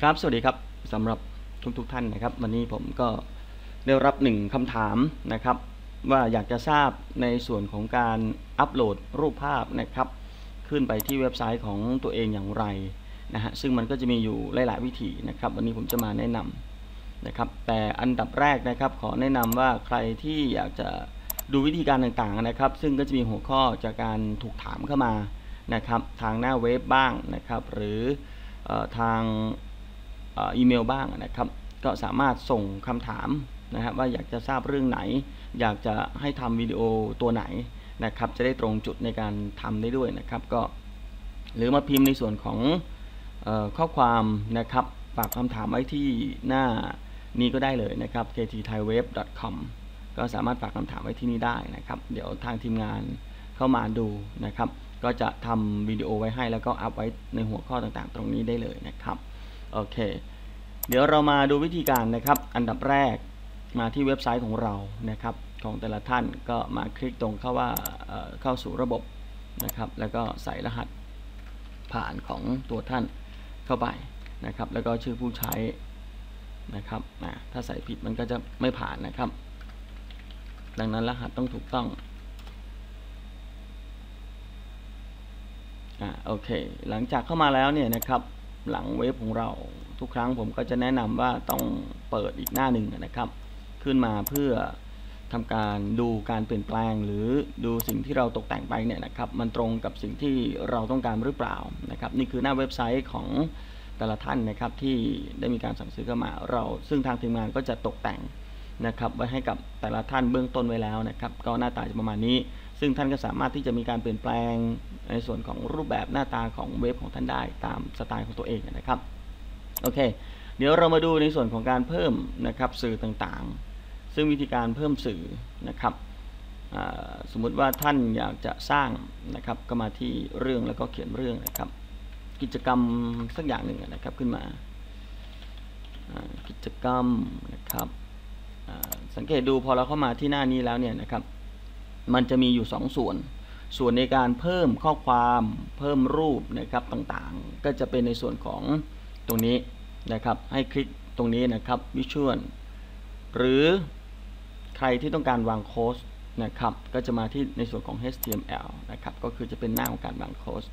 ครับสวัสดีครับสำหรับทุกๆทท่านนะครับ วันนี้ผมก็ได้รับหนึ่งคำถามนะครับ ว่าอยากจะทราบในส่วนของการอัปโหลดรูปภาพนะครับ ขึ้นไปที่เว็บไซต์ของตัวเองอย่างไรนะฮะซึ่งมันก็จะมีอยู่หลาย ๆ วิธีนะครับ วันนี้ผมจะมาแนะนำนะครับ แต่อันดับแรกนะครับ ขอแนะนำว่าใครที่อยากจะดูวิธีการต่าง ๆ นะครับ ซึ่งก็จะมีหัวข้อจากการถูกถามเข้ามานะครับ ทางหน้าเว็บบ้างนะครับ หรือทาง อีเมลบ้างนะครับ ก็สามารถส่งคำถามนะครับว่าอยากจะทราบเรื่องไหน อยากจะให้ทำวิดีโอตัวไหนนะครับ จะได้ตรงจุดในการทำได้ด้วยนะครับ ก็หรือมาพิมพ์ในส่วนของออข้อความนะครับฝากคำถามไว้ที่หน้านี้ก็ได้เลยนะครับ ktthaiweb.com ก็สามารถฝากคำถามไว้ที่นี่ได้นะครับ เดี๋ยวทางทีมงานเข้ามาดูนะครับ ก็จะทำวิดีโอไว้ให้แล้วก็อัพไว้ในหัวข้อต่างๆ ตรงนี้ได้เลยนะครับ โอเค เดี๋ยวเรามาดูวิธีการนะครับ อันดับแรกมาที่เว็บไซต์ของเรานะครับ ของแต่ละท่านก็มาคลิกตรงเข้าว่าเข้าสู่ระบบนะครับ แล้วก็ใส่รหัสผ่านของตัวท่านเข้าไปนะครับ แล้วก็ชื่อผู้ใช้นะครับถ้าใส่ผิดมันก็จะไม่ผ่านนะครับ ดังนั้นรหัสต้องถูกต้องอ่าโอเค หลังจากเข้ามาแล้วเนี่ยนะครับ หลังเว็บของเรา ทุกครั้งผมก็จะแนะนำว่าต้องเปิดอีกหน้าหนึ่งนะครับ ขึ้นมาเพื่อทำการดูการเปลี่ยนแปลง หรือดูสิ่งที่เราตกแต่งไปเนี่ยนะครับ มันตรงกับสิ่งที่เราต้องการหรือเปล่านะครับ นี่คือหน้าเว็บไซต์ของแต่ละท่านนะครับที่ได้มีการสั่งซื้อเข้ามาเรา ซึ่งทางทีมงานก็จะตกแต่งนะครับไว้ให้กับแต่ละท่านเบื้องต้นไว้แล้วนะครับ ก็หน้าตาจะประมาณนี้ ซึ่งท่านก็สามารถที่จะมีการเปลี่ยนแปลงในส่วนของรูปแบบหน้าตาของเว็บของท่านได้ตามสไตล์ของตัวเองนะครับโอเค เดี๋ยวเรามาดูในส่วนของการเพิ่มนะครับสื่อต่างๆ ซึ่งวิธีการเพิ่มสื่อนะครับสมมุติว่าท่านอยากจะสร้างนะครับก็มาที่เรื่องแล้วก็เขียนเรื่องนะครับ กิจกรรมสักอย่างหนึ่งนะครับขึ้นมากิจกรรมนะครับสังเกตดูพอเราเข้ามาที่หน้านี้แล้วเนี่ยนะครับ มันจะมีอยู่2ส่วน ส่วนในการเพิ่มข้อความเพิ่มรูปนะครับต่างๆ ก็จะเป็นในส่วนของตรงนี้นะครับ ให้คลิกตรงนี้นะครับวิชวลหรือใครที่ต้องการวางโค้ดนะครับ ก็จะมาที่ในส่วนของ HTML นะครับ ก็คือจะเป็นหน้าของการวางโค้ด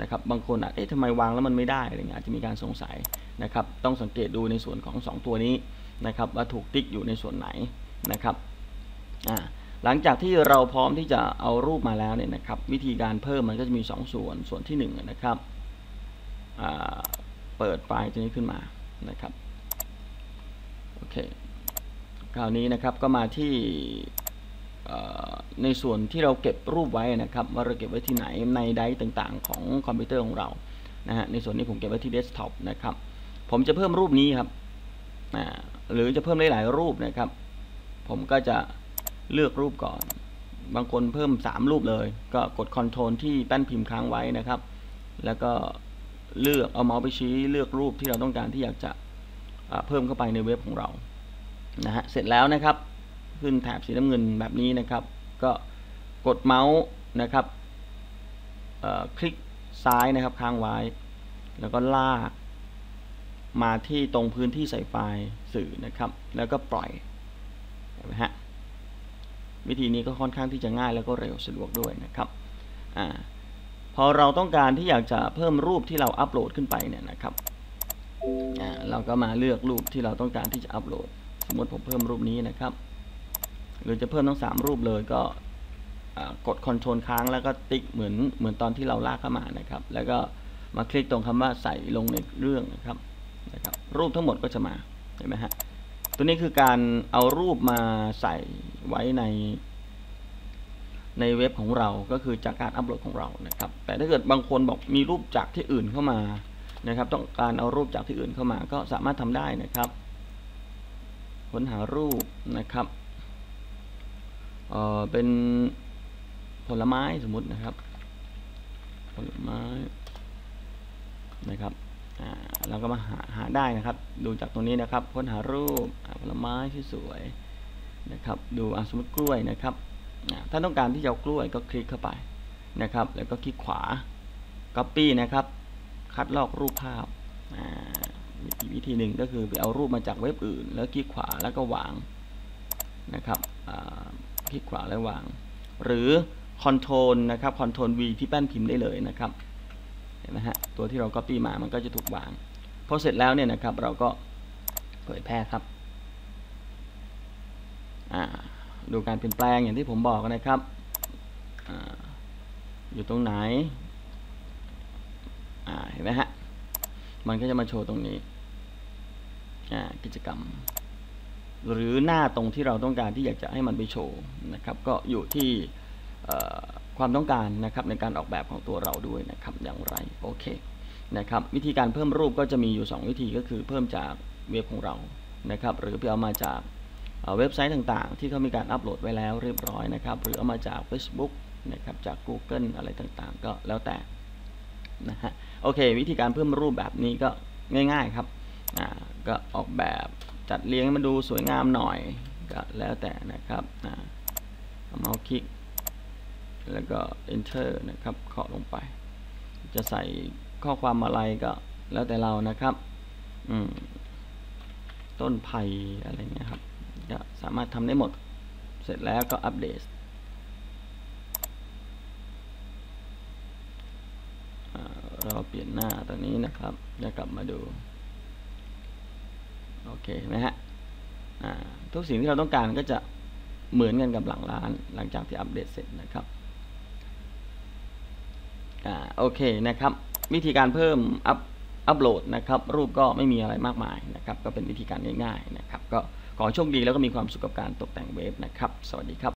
นะครับ บางคนอะเอ๊ะทำไมวางแล้วมันไม่ได้อะไรเงี้ยอาจจะมีการสงสัยนะครับ ต้องสังเกตดูในส่วนของ 2 ตัวนี้นะครับ ว่าถูกติ๊กอยู่ในส่วนไหนนะครับ อ่า หลังจากที่เราพร้อมที่จะเอารูปมาแล้วเนี่ยนะครับ วิธีการเพิ่มมันก็จะมี2ส่วนส่วนที่ 1 นะครับเปิดไฟล์ตัวนี้ขึ้นมานะครับโอเคคราวนี้นะครับก็มาที่ในส่วนที่เราเก็บรูปไว้นะครับ ว่าเราเก็บไว้ที่ไหนในไดร์ต่างๆ ของคอมพิวเตอร์ของเรานะฮะในส่วนนี้ผมเก็บไว้ที่เดสก์ท็อปนะครับผมจะเพิ่มรูปนี้ครับหรือจะเพิ่มหลายๆรูปนะครับ ผมก็จะ เลือกรูปก่อน บางคนเพิ่ม 3 รูปเลย ก็กดคอนโทรลที่แป้นพิมพ์ค้างไว้นะครับ แล้วก็เลือกเอาเมาส์ไปชี้เลือกรูปที่เราต้องการที่อยากจะเพิ่มเข้าไปในเว็บของเรานะฮะเสร็จแล้วนะครับ ขึ้นแถบสีน้ำเงินแบบนี้นะครับ ก็กดเมาส์นะครับคลิกซ้ายนะครับค้างไว้ แล้วก็ลาก มาที่ตรงพื้นที่ใส่ไฟล์สื่อนะครับ แล้วก็ปล่อยเห็นไหมฮะ วิธีนี้ก็ค่อนข้างที่จะง่ายแล้วก็เร็วสะดวกด้วยนะครับอพอเราต้องการที่อยากจะเพิ่มรูปที่เราอัปโหลดขึ้นไปเนี่ยนะครับเราก็มาเลือกรูปที่เราต้องการที่จะอัปโหลด สมมติผมเพิ่มรูปนี้นะครับ หรือจะเพิ่มทั้ง 3 รูปเลยก็กดคอนโทรลค้างแล้วก็ติ๊กเหมือนเหมือนตอนที่เราลากเข้ามานะครับ แล้วก็มาคลิกตรงคำว่าใส่ลงในเรื่องนะครับนะครับ รูปทั้งหมดก็จะมาเห็นไหมฮะ ตัวนี้คือการเอารูปมาใส่ไว้ในในเว็บของเราก็คือจากการอัปโหลดของเรานะครับ แต่ถ้าเกิดบางคนบอกมีรูปจากที่อื่นเข้ามานะครับ ต้องการเอารูปจากที่อื่นเข้ามา ก็สามารถทำได้นะครับ ค้นหารูปนะครับเออเป็นผลไม้สมมตินะครับ ผลไม้นะครับอ่า เราก็มาหาหาได้นะครับ ดูจากตรงนี้นะครับ ค้นหารูปผลไม้ที่สวยนะครับ ดูสมมติกล้วยนะครับถ้าต้องการที่จะเอากล้วยก็คลิกเข้าไปนะครับ แล้วก็คลิกขวา Copy นะครับ คัดลอกรูปภาพอีกวิธีหนึ่งก็คือไปเอารูปมาจากเว็บอื่น แล้วคลิกขวาแล้วก็วางนะครับคลิกขวาแล้ววาง หรือคอนโทรลนะครับคอนโทรล V ที่แป้นพิมพ์ได้เลยนะครับเห็นไหมฮะตัวที่เรา Copy มามันก็จะถูกวาง อเสร็จแล้วเนี่ยนะครับเราก็เผยแพร่ครับดูการเปลี่ยนแปลงอย่างที่ผมบอกนะครับออยู่ตรงไหนเห็นไหมฮะมันก็จะมาโชว์ตรงนี้กิจกรรม หรือหน้าตรงที่เราต้องการที่อยากจะให้มันไปโชว์นะครับ ก็อยู่ที่ความต้องการนะครับในการออกแบบของตัวเราด้วยนะครับอย่างไรโอเค นะครับวิธีการเพิ่มรูปก็จะมีอยู่ 2 วิธีก็คือเพิ่มจากเว็บของเรานะครับหรือไปเอามาจากเว็บไซต์ต่างๆ ที่เขามีการอัปโหลดไว้แล้วเรียบร้อยนะครับหรือเอามาจาก Facebook นะครับจาก Google อะไรต่างๆ ก็แล้วแต่นะฮะโอเค วิธีการเพิ่มรูปแบบนี้ก็ง่ายๆครับอ่าก็ออกแบบจัดเรียงให้มันดูสวยงามหน่อยก็แล้วแต่นะครับอ่าเมาส์คลิก แล้วก็ enter นะครับเคาะลงไป จะใส่ ข้อความอะไรก็แล้วแต่เรานะครับ อืม ต้นไผ่อะไรเงี้ยครับก็สามารถทำได้หมด เสร็จแล้วก็อัปเดตเราเปลี่ยนหน้าตรงนี้นะครับจะกลับมาดู โอเคนไหมฮะทุกสิ่งที่เราต้องการก็จะเหมือนกันกับหลังร้าน หลังจากที่อัปเดตเสร็จนะครับ อ่า โอเคนะครับ วิธีการเพิ่มอัพอัพโหลดนะครับ รูปก็ไม่มีอะไรมากมายนะครับ ก็เป็นวิธีการง่ายๆนะครับ ก็ขอโชคดีแล้วก็มีความสุขกับการตกแต่งเว็บนะครับ สวัสดีครับ